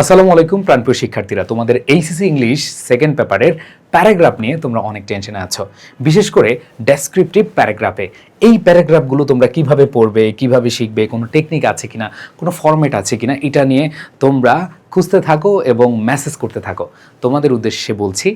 আসসালামু আলাইকুম, প্রাণপ্রিয় শিক্ষার্থীরা। তোমাদের এইচএসসি ইংলিশ সেকেন্ড পেপারের প্যারাগ্রাফ নিয়ে তোমরা অনেক টেনশনে আছো। বিশেষ করে ডেসক্রিপটিভ প্যারাগ্রাফে এই প্যারাগ্রাফগুলো তোমরা কীভাবে পড়বে, কীভাবে শিখবে, কোনো টেকনিক আছে কিনা, কোনো ফরম্যাট আছে কিনা, এটা নিয়ে তোমরা খুঁজতে থাকো এবং মেসেজ করতে থাকো। তোমাদের উদ্দেশ্যে বলছি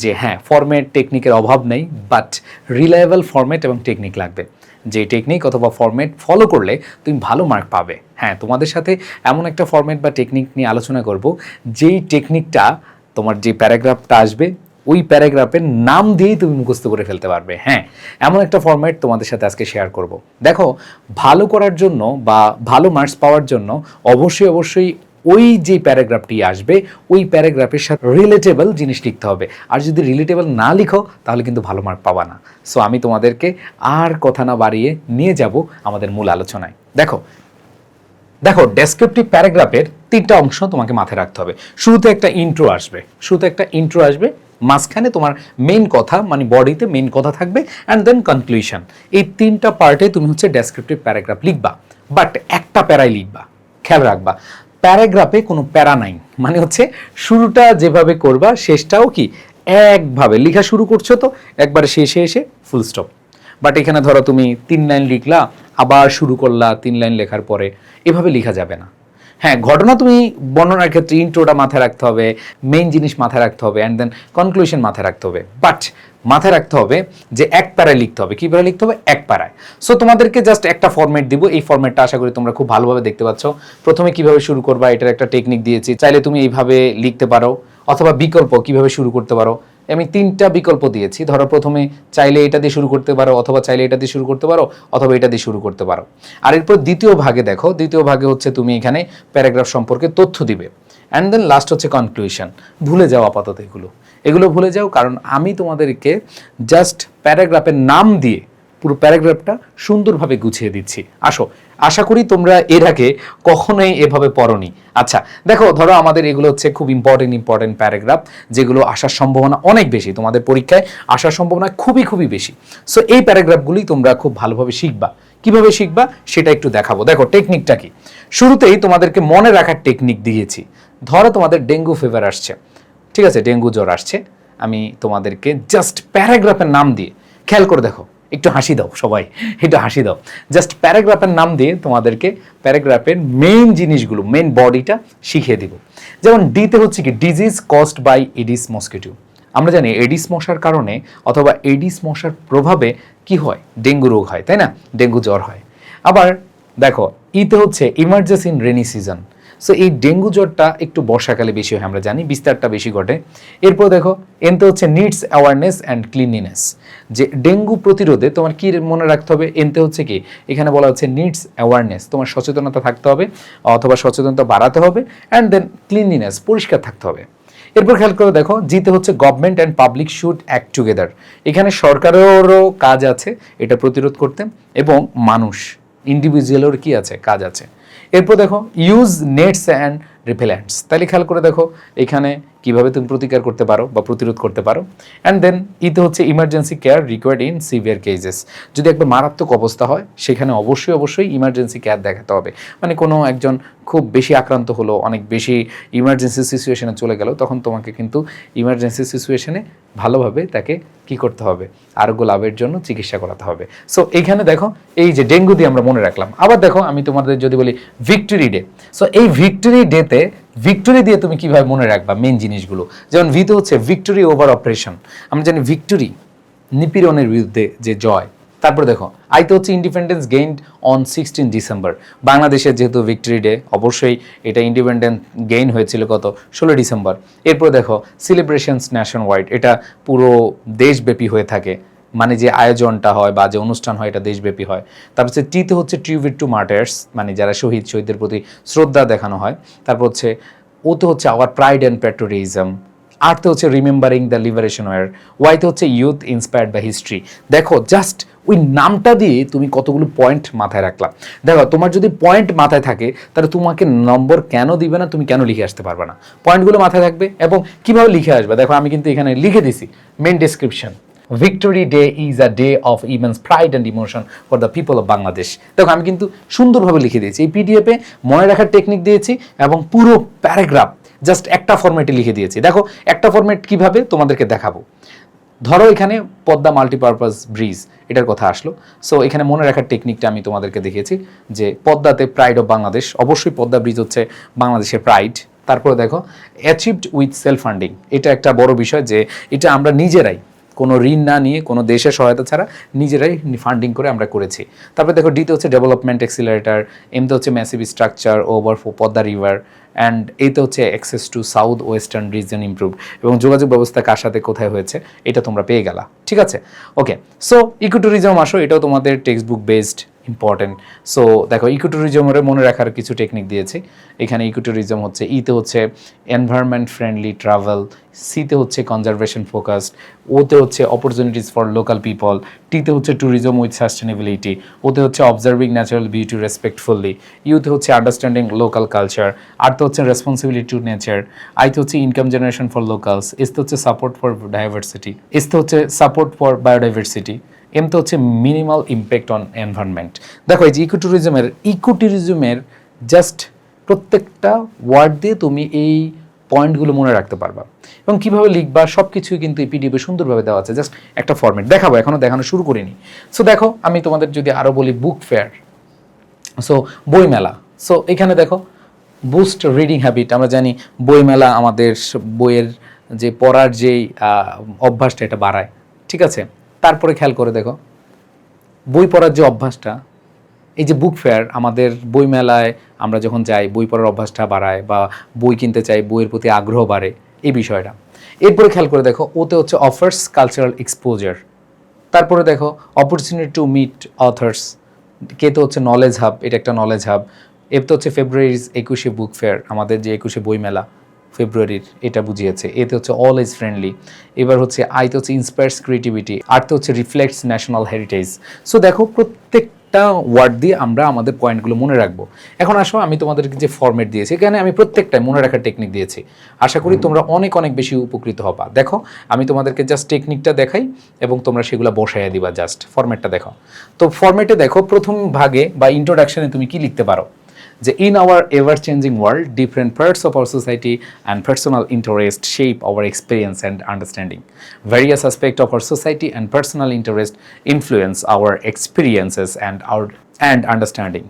যে হ্যাঁ ফরম্যাট টেকনিকের অভাব নেই বাট রিলায়েবল ফরম্যাট এবং টেকনিক লাগবে। যে টেকনিক অথবা ফরম্যাট ফলো করলে তুমি ভালো মার্ক পাবে। হ্যাঁ তোমাদের সাথে এমন একটা ফরম্যাট বা টেকনিক নিয়ে আলোচনা করব। যেই টেকনিকটা তোমার যে প্যারাগ্রাফটা আসবে, ওই প্যারাগ্রাফের নাম দিয়েই তুমি মুখস্থ করে ফেলতে পারবে। হ্যাঁ এমন একটা ফরম্যাট তোমাদের সাথে আজকে শেয়ার করব। দেখো, ভালো করার জন্য বা ভালো মার্কস পাওয়ার জন্য অবশ্যই অবশ্যই ওই যে প্যারাগ্রাফটি আসবে, ওই প্যারাগ্রাফের সাথে রিলেটেবল জিনিস লিখতে হবে। আর যদি রিলেটেবল না লিখো, তাহলে কিন্তু ভালো মার্ক পাবা না। সো আমি তোমাদেরকে আর কথা না বাড়িয়ে নিয়ে যাব আমাদের মূল আলোচনায়। দেখো দেখো ডেসক্রিপটিভ প্যারাগ্রাফের তিনটা অংশ তোমাকে মাথায় রাখতে হবে। শুরুতে একটা ইন্ট্রো আসবে। শুরুতে একটা ইন্ট্রো আসবে, মাঝখানে তোমার মেইন কথা মানে বডিতে মেইন কথা থাকবে অ্যান্ড দেন কনক্লুশন এই তিনটা পার্টে তুমি হচ্ছে ডেসক্রিপটিভ প্যারাগ্রাফ লিখবা। বাট একটা প্যারাই লিখবা। খেয়াল রাখবা। প্যারাগ্রাফে কোনো প্যারা নাই। মানে হচ্ছে শুরুটা যেভাবে করবা, শেষটাও কি একভাবে। লেখা শুরু করছ তো, একবারে শেষে এসে ফুল স্টপ বাট এখানে ধরো তুমি তিন লাইন লিখলা, আবার শুরু করলা তিন লাইন লেখার পরে। এভাবে লেখা যাবে না। হ্যাঁ ঘটনা তুমি বর্ণনার ক্ষেত্রে ইন্ট্রোটা মাথায় রাখতে হবে মেইন জিনিস মাথায় রাখতে হবে অ্যান্ড দেন কনক্লুশন মাথায় রাখতে হবে। বাট মাথায় রাখতে হবে যে এক প্যারায় লিখতে হবে। কি প্যারায় লিখতে হবে? এক প্যারায় সো তোমাদেরকে জাস্ট একটা ফরম্যাট দিব। এই ফর্মেটটা আশা করি তোমরা খুব ভালোভাবে দেখতে পাচ্ছ। প্রথমে কীভাবে শুরু করবা, এটার একটা টেকনিক দিয়েছি। চাইলে তুমি এইভাবে লিখতে পারো, অথবা বিকল্প কীভাবে শুরু করতে পারো। আমি তিনটা বিকল্প দিয়েছি। ধরো প্রথমে চাইলে এটা দিয়ে শুরু করতে পারো অথবা চাইলে এটা দিয়ে শুরু করতে পারো অথবা এটা দিয়ে শুরু করতে পারো। আর এরপর দ্বিতীয় ভাগে দেখো, দ্বিতীয় ভাগে হচ্ছে তুমি এখানে প্যারাগ্রাফ সম্পর্কে তথ্য দিবে। অ্যান্ড দেন লাস্ট হচ্ছে কনক্লুশন ভুলে যাও আপাতত এগুলো। এগুলো ভুলে যাও কারণ আমি তোমাদেরকে জাস্ট প্যারাগ্রাফের নাম দিয়ে পুরো প্যারাগ্রাফটা সুন্দরভাবে গুছিয়ে দিচ্ছি। আসো, আশা করি তোমরা এর আগে কখনোই এভাবে পড়নি। আচ্ছা দেখো, ধরো আমাদের এগুলো হচ্ছে খুব ইম্পর্টেন্ট ইম্পর্টেন্ট প্যারাগ্রাফ, যেগুলো আসার সম্ভাবনা অনেক বেশি। তোমাদের পরীক্ষায় আসার সম্ভাবনা খুবই খুবই বেশি। সো এই প্যারাগ্রাফগুলি তোমরা খুব ভালোভাবে শিখবা। কীভাবে শিখবা সেটা একটু দেখাবো। দেখো টেকনিকটা কি? শুরুতেই তোমাদেরকে মনে রাখার টেকনিক দিয়েছি। ধরো তোমাদের ডেঙ্গু ফিভার আসছে। ঠিক আছে, ডেঙ্গু জ্বর আসছে। আমি তোমাদেরকে জাস্ট প্যারাগ্রাফের নাম দিয়ে, খেয়াল করে দেখো। একটু হাসি দাও সবাই, একটু হাসি দাও। জাস্ট প্যারাগ্রাফের নাম দিয়ে তোমাদেরকে প্যারাগ্রাফের মেইন জিনিসগুলো মেইন বডিটা শিখিয়ে দিব। যেমন ডিতে হচ্ছে কি disease caused by Aedes mosquito আমরা জানি এডিস মশার কারণে অথবা এডিস মশার প্রভাবে কি হয়? ডেঙ্গু রোগ হয়, তাই না? ডেঙ্গু জ্বর হয়। আবার দেখো ইতে হচ্ছে emergency in rainy season so এই ডেঙ্গু জ্বরটা একটু বর্ষাকালে বেশি হয়, আমরা জানি, বিস্তারটা বেশি ঘটে। এরপর দেখো, এনতে হচ্ছে নিডস অ্যাওয়ারনেস অ্যান্ড ক্লিনলিনেস যে ডেঙ্গু প্রতিরোধে তোমার কি মনে রাখতে হবে? এনতে হচ্ছে কি, এখানে বলা হচ্ছে নিডস অ্যাওয়ারনেস তোমার সচেতনতা থাকতে হবে, অথবা সচেতনতা বাড়াতে হবে অ্যান্ড দেন ক্লিনলিনেস পরিষ্কার থাকতে হবে। এরপর খেয়াল করে, দেখো, জিতে হচ্ছে government and public should act together এখানে সরকারেরও কাজ আছে এটা প্রতিরোধ করতে, এবং মানুষ ইন্ডিভিজুয়ালের কি আছে? কাজ আছে। এরপর দেখো ইউজ নেটস অ্যান্ড রিপেল্যান্টস তাহলে খেয়াল করে দেখো, এখানে কীভাবে তুমি প্রতিকার করতে পারো বা প্রতিরোধ করতে পারো। অ্যান্ড দেন ইতে হচ্ছে emergency care required in severe cases যদি একবার মারাত্মক অবস্থা হয়, সেখানে অবশ্যই অবশ্যই ইমার্জেন্সি কেয়ার দেখাতে হবে। মানে কোনো একজন খুব বেশি আক্রান্ত হলো, অনেক বেশি ইমার্জেন্সি সিচুয়েশনে চলে গেল, তখন তোমাকে কিন্তু ইমার্জেন্সি সিচুয়েশনে ভালোভাবে তাকে কি করতে হবে? আরোগ্য লাভের জন্য চিকিৎসা করাতে হবে। সো এইখানে দেখো, এই যে ডেঙ্গু দিয়ে আমরা মনে রাখলাম। আবার দেখো, আমি তোমাদের যদি বলি ভিক্টোরি ডে। সো এই ভিক্টোরি ডেতে, ভিক্টোরি দিয়ে তুমি কীভাবে মনে রাখবা মেন জিনিসগুলো? যেমন ভিতে হচ্ছে, ভিক্টোরি ওভার অপারেশন। আমরা জানি ভিক্টোরি নিপীড়নের বিরুদ্ধে যে জয় তারপর দেখো, আইতে হচ্ছে independence gained on sixteen December বাংলাদেশের যেহেতু ভিক্টরি ডে অবশ্যই এটা ইন্ডিপেন্ডেন্স গেইন হয়েছিল কত? ষোলো ডিসেম্বর এরপর দেখো সেলিব্রেশনস ন্যাশন ওয়াইড এটা পুরো দেশব্যাপী হয়ে থাকে। মানে যে আয়োজনটা হয় বা যে অনুষ্ঠান হয়, এটা দেশব্যাপী হয়। তারপর হচ্ছে টিতে হচ্ছে ট্রিবিউট টু মার্টার্স মানে যারা শহীদ শহীদদের প্রতি শ্রদ্ধা দেখানো হয়। তারপর হচ্ছে ওতে হচ্ছে আওয়ার প্রাইড অ্যান্ড প্যাট্রোটিজম আর্থে হচ্ছে রিমেম্বারিং দ্য লিবারেশন ওয়ার ওয়াইতে হচ্ছে ইউথ ইন্সপায়ার্ড বাই হিস্ট্রি দেখো জাস্ট ওই নামটা দিয়ে তুমি কতগুলো পয়েন্ট মাথায় রাখলাম দেখো, তোমার যদি পয়েন্ট মাথায় থাকে, তাহলে তোমাকে নম্বর কেন দিবে না, তুমি কেন লিখে আসতে পারবে না। পয়েন্টগুলো মাথায় থাকবে এবং কীভাবে লিখে আসবে? দেখো, আমি কিন্তু এখানে লিখে দিছি main description victory day is a day of immense pride and emotion for the people of Bangladesh দেখো, আমি কিন্তু সুন্দরভাবে লিখে দিয়েছি। এই পিডিএফে মনে রাখার টেকনিক দিয়েছি এবং পুরো প্যারাগ্রাফ জাস্ট একটা ফরম্যাটে লিখে দিয়েছি। দেখো, একটা ফরম্যাট কীভাবে তোমাদেরকে দেখাবো। ধরো এখানে পদ্মা মাল্টিপারপাস ব্রিজ এটার কথা আসলো। সো এখানে মনে রাখার টেকনিকটা আমি তোমাদেরকে দেখিয়েছি যে পদ্মাতে প্রাইড অফ বাংলাদেশ অবশ্যই পদ্মা ব্রিজ হচ্ছে বাংলাদেশের প্রাইড তারপরে দেখো অ্যাচিভড উইথ সেলফ ফান্ডিং এটা একটা বড় বিষয় যে এটা আমরা নিজেরাই, কোনো ঋণ না নিয়ে, কোনো দেশের সহায়তা ছাড়া নিজেরাই ফান্ডিং করে আমরা করেছি। তারপরে দেখো ডিতে হচ্ছে ডেভেলপমেন্ট এক্সিলারেটার এমতে হচ্ছে massive structure over Padma river and এইতে হচ্ছে access to south western region improve এবং যোগাযোগ ব্যবস্থা কার সাথে, কোথায় হয়েছে, এটা তোমরা পেয়ে গেলা। ঠিক আছে? ওকে সো ইকো ট্যুরিজম আসো, এটাও তোমাদের text book based important so দেখো ইকোট্যুরিজমের মনে রাখার কিছু টেকনিক দিয়েছি এখানে ইকোট্যুরিজম হচ্ছে ইতে হচ্ছে এনভায়রনমেন্ট ফ্রেন্ডলি ট্রাভেল সিতে হচ্ছে কনজারভেশন ফোকাসড ওতে হচ্ছে অপরচুনিটিস ফর লোকাল পিপল টিতে হচ্ছে ট্যুরিজম উইথ সাস্টেনেবিলিটি ওতে হচ্ছে অবজার্ভিং ন্যাচারাল বিউটি রেসপেক্টফুলি ইউতে হচ্ছে আন্ডারস্ট্যান্ডিং লোকাল কালচার আর তো হচ্ছে রেসপন্সিবিলিটি টু নেচার আইতে হচ্ছে ইনকাম জেনারেশন ফর লোকালস এসতে হচ্ছে সাপোর্ট ফর ডাইভার্সিটি এসতে হচ্ছে সাপোর্ট ফর বায়োডাইভার্সিটি এম তো হচ্ছে মিনিমাল ইম্প্যাক্ট অন এনভায়রনমেন্ট দেখো, এই যে ইকোট্যুরিজমের ইকোট্যুরিজমের জাস্ট প্রত্যেকটা ওয়ার্ড দিয়ে তুমি এই পয়েন্টগুলো মনে রাখতে পারবা। এবং কীভাবে লিখবা সব কিছুই কিন্তু এই পিডিএফে সুন্দরভাবে দেওয়া আছে। জাস্ট একটা ফরম্যাট দেখাবো, এখনও দেখানো শুরু করিনি। সো দেখো, আমি তোমাদের যদি আরও বলি বুক ফেয়ার সো বইমেলা। সো এখানে দেখো বুস্ট রিডিং হ্যাবিট আমরা জানি বইমেলা আমাদের বইয়ের যে পড়ার যেই অভ্যাসটা এটা বাড়ায়। ঠিক আছে? তারপরে খেয়াল করে দেখো। বই পড়ার যে অভ্যাসটা, এই যে বুক ফেয়ার আমাদের বই মেলায় আমরা যখন যাই, বই পড়ার অভ্যাসটা বাড়ায় বা বই কিনতে চাই, বইয়ের প্রতি আগ্রহ বাড়ে, এই বিষয়টা। এরপরে খেয়াল করে দেখো, ওতে হচ্ছে অফার্স কালচারাল এক্সপোজার তারপরে দেখো অপরচুনিটি টু মিট অথার্স কে তো হচ্ছে নলেজ হাব এটা একটা নলেজ হাব এর তো হচ্ছে ফেব্রুয়ারির একুশে বুক ফেয়ার আমাদের যে একুশে বই মেলা। ফেব্রুয়ারির এটা বুঝিয়েছে। এতে হচ্ছে অল ইজ ফ্রেন্ডলি এবার হচ্ছে আইতে হচ্ছে ইন্সপায়ার্স ক্রিয়েটিভিটি আর তো হচ্ছে রিফ্লেক্টস ন্যাশনাল হেরিটেজ সো দেখো প্রত্যেকটা ওয়ার্ড দিয়ে আমরা আমাদের পয়েন্টগুলো মনে রাখব। এখন আসো আমি তোমাদেরকে যে ফর্মেট দিয়েছি এখানে আমি প্রত্যেকটাই মনে রাখার টেকনিক দিয়েছি। আশা করি তোমরা অনেক অনেক বেশি উপকৃত হবা। দেখো আমি তোমাদেরকে জাস্ট টেকনিকটা দেখাই এবং তোমরা সেগুলো বসাইয়া দিবা জাস্ট ফরম্যাটটা দেখো। তো ফরম্যাটে দেখো প্রথম ভাগে বা ইন্ট্রোডাকশনে তুমি কি লিখতে পারো? যে in our ever changing world different parts of our society and personal interest shape our experience and understanding various aspect of our society and personal interest influence our experiences and our and understanding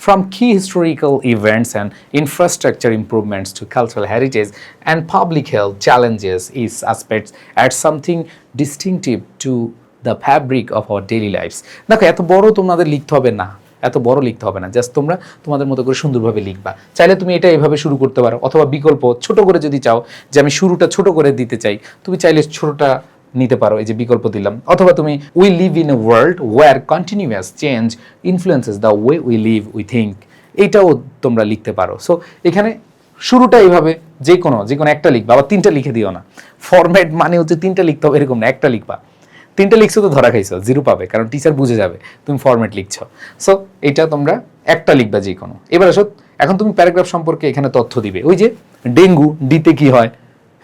From key historical events and infrastructure improvements to cultural heritage and public health challenges, its aspects add something distinctive to the fabric of our daily lives. দেখো এত বড় তোমাদের লিখতে হবে না। এত বড় লিখতে হবে না। জাস্ট তোমরা তোমাদের মতো করে সুন্দরভাবে লিখবা। চাইলে তুমি এটা এভাবে শুরু করতে পারো অথবা বিকল্প ছোট করে যদি চাও যে আমি শুরুটা ছোট করে দিতে চাই, তুমি চাইলে ছোটটা নিতে পারো, এই যে বিকল্প দিলাম। অথবা তুমি we live in a world war continuous change influences the way we live we think এইটাও তোমরা লিখতে পারো। সো এখানে শুরুটা এইভাবে যে কোনো যে কোনো একটা লিখবা, আবার তিনটা লিখে দিও না। ফরম্যাট মানে হচ্ছে তিনটা লিখতে হবে, এরকম না, একটা লিখবা। তিনটা লিখছো তো ধরা খাইছো, জিরো পাবে, কারণ টিচার বুঝে যাবে, তুমি ফরম্যাট লিখছো। সো এইটা তোমরা একটা লিখবা যে কোনো এবার আসো, এখন তুমি প্যারাগ্রাফ সম্পর্কে এখানে তথ্য দিবে। ওই যে, ডেঙ্গু, ডিতে কি হয়?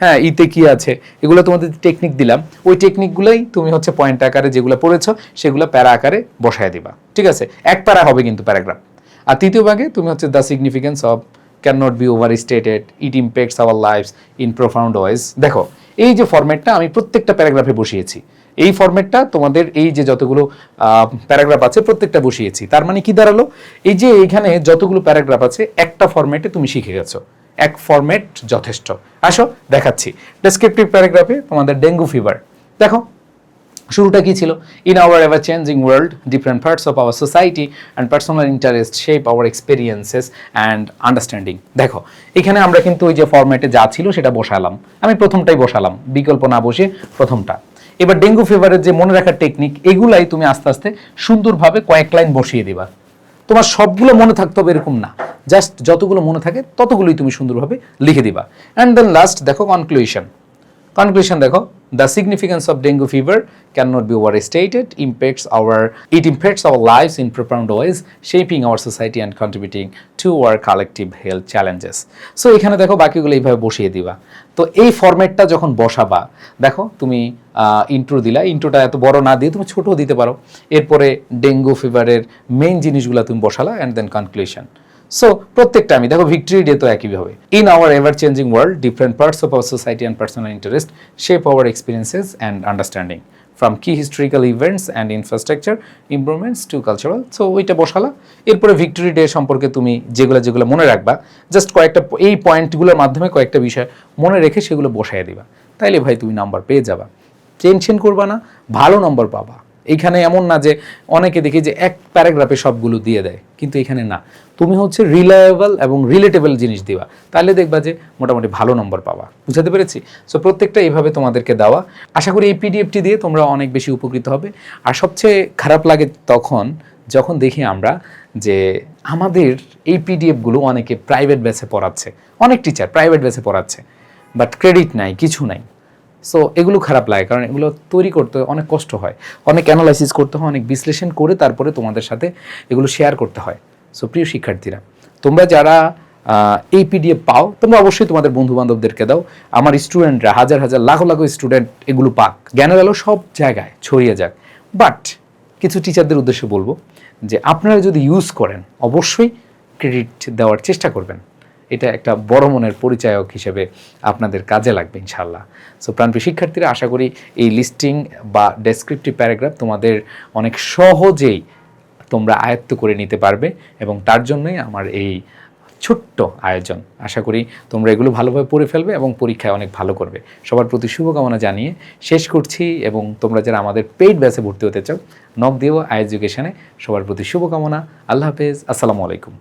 হ্যাঁ ইতে কি আছে? এগুলো তোমাদের টেকনিক দিলাম, ওই টেকনিকগুলোই তুমি হচ্ছে পয়েন্ট আকারে যেগুলো পড়েছো, সেগুলো প্যারা আকারে বসায় দিবা। ঠিক আছে? এক প্যারা হবে কিন্তু প্যারাগ্রাফ আর তৃতীয় ভাগে তুমি হচ্ছে the significance of cannot be overstated it impacts our lives in profound ways দেখো, এই যে ফরম্যাটটা আমি প্রত্যেকটা প্যারাগ্রাফে বসিয়েছি। এই ফরম্যাটটা তোমাদের এই যে যতগুলো প্যারাগ্রাফ আছে প্রত্যেকটা বসিয়েছি। তার মানে কি দাঁড়াল? এই যে এখানে যতগুলো প্যারাগ্রাফ আছে, একটা ফরম্যাটে তুমি শিখে গেছো। এক ফরম্যাট যথেষ্ট। আসো, দেখাচ্ছি। ডেসক্রিপটিভ প্যারাগ্রাফে তোমাদের ডেঙ্গু ফিভার দেখো, শুরুটা কি ছিল? In our ever changing world different parts of our society and personal interest shape our experiences and understanding দেখো, এখানে আমরা কিন্তু ওই যে ফরম্যাটে যা ছিল সেটা বসালাম। আমি প্রথমটাই বসালাম। বিকল্প না বসে প্রথমটা। এবার ডেঙ্গু ফিভারের যে মনে রাখার টেকনিক এগুলাই তুমি আস্তে আস্তে সুন্দরভাবে কয়েক লাইন বসিয়ে দিবা। তোমার সবগুলো মনে থাকতে হবে এরকম না। জাস্ট যতগুলো মনে থাকে, ততগুলোই তুমি সুন্দরভাবে লিখে দিবা। অ্যান্ড দেন লাস্ট দেখো কনক্লুশন কনক্লুশন দেখো the significance of dengue fever cannot be overstated impacts our it impacts our lives in profound ways shaping our society and contributing to our collective health challenges so এখানে দেখো বাকিগুলো এইভাবে বসিয়ে দিবা। তো এই ফরম্যাটটা যখন বসাবা, দেখো তুমি ইন্ট্রো দিলা। ইন্ট্রোটা এত বড় না দিয়ে তুমি ছোটও দিতে পারো। এরপরে ডেঙ্গু ফিভারের মেইন জিনিসগুলো তুমি বসালা অ্যান্ড দেন কনক্লুশন সো প্রত্যেকটা আমি দেখো ভিক্টরি ডে তো একইভাবে। In our ever changing world different parts of our society and personal interest shape our experiences and understanding from key historical events and infrastructure improvements to cultural so ওইটা বসালা। এরপরে victory day সম্পর্কে তুমি যেগুলো যেগুলো মনে রাখবা জাস্ট কয়েকটা এই পয়েন্টগুলোর মাধ্যমে কয়েকটা বিষয় মনে রেখে সেগুলো বসায় দিবা। তাইলে ভাই, তুমি নাম্বার পেয়ে যাবা। টেনশন করবা না, ভালো নম্বর পাবা। এইখানে এমন না যে অনেকে দেখি যে এক প্যারাগ্রাফে সবগুলো দিয়ে দেয়, কিন্তু এখানে না। তুমি হচ্ছে রিলায়েবল এবং রিলেটেবল জিনিস দিবা। তাহলে দেখবা যে মোটামুটি ভালো নম্বর পাবা। বুঝাতে পেরেছি? সো প্রত্যেকটা এইভাবে তোমাদেরকে দেওয়া। আশা করি এই পিডিএফটি দিয়ে তোমরা অনেক বেশি উপকৃত হবে। আর সবচেয়ে খারাপ লাগে তখন, যখন দেখি আমরা যে আমাদের এই পিডিএফগুলো অনেকে প্রাইভেট বেসে পড়াচ্ছে। অনেক টিচার প্রাইভেট বেসে পড়াচ্ছে। বাট ক্রেডিট নাই, কিছু নাই। সো এগুলো খারাপ লাগে, কারণ এগুলো তৈরি করতে অনেক কষ্ট হয়। অনেক অ্যানালাইসিস করতে হয়, অনেক বিশ্লেষণ করে তারপরে তোমাদের সাথে এগুলো শেয়ার করতে হয়। সো প্রিয় শিক্ষার্থীরা, তোমরা যারা এই পিডিএফ পাও, তোমরা অবশ্যই তোমাদের বন্ধু বান্ধবদেরকে দাও। আমার স্টুডেন্টরা হাজার হাজার, লাখো লাখো স্টুডেন্ট এগুলো পাক। জ্ঞানের আলো সব জায়গায় ছড়িয়ে যাক। বাট কিছু টিচারদের উদ্দেশ্যে বলব যে, আপনারা যদি ইউজ করেন, অবশ্যই ক্রেডিট দেওয়ার চেষ্টা করবেন। এটা একটা বড় মনের পরিচায়ক হিসেবে আপনাদের কাজে লাগবে ইনশাল্লাহ সো প্রাণপ্রিয় শিক্ষার্থীরা, আশা করি এই লিস্টিং বা ডেসক্রিপটিভ প্যারাগ্রাফ তোমাদের অনেক সহজেই তোমরা আয়ত্ত করে নিতে পারবে এবং তার জন্যই আমার এই ছোট্ট আয়োজন। আশা করি তোমরা এগুলো ভালোভাবে পড়ে ফেলবে এবং পরীক্ষায় অনেক ভালো করবে। সবার প্রতি শুভকামনা জানিয়ে শেষ করছি এবং তোমরা যারা আমাদের পেইড ব্যাচে ভর্তি হতে চাও নক দিও আই এডুকেশনে। সবার প্রতি শুভকামনা। আল্লাহ হাফেজ। আসসালামু আলাইকুম।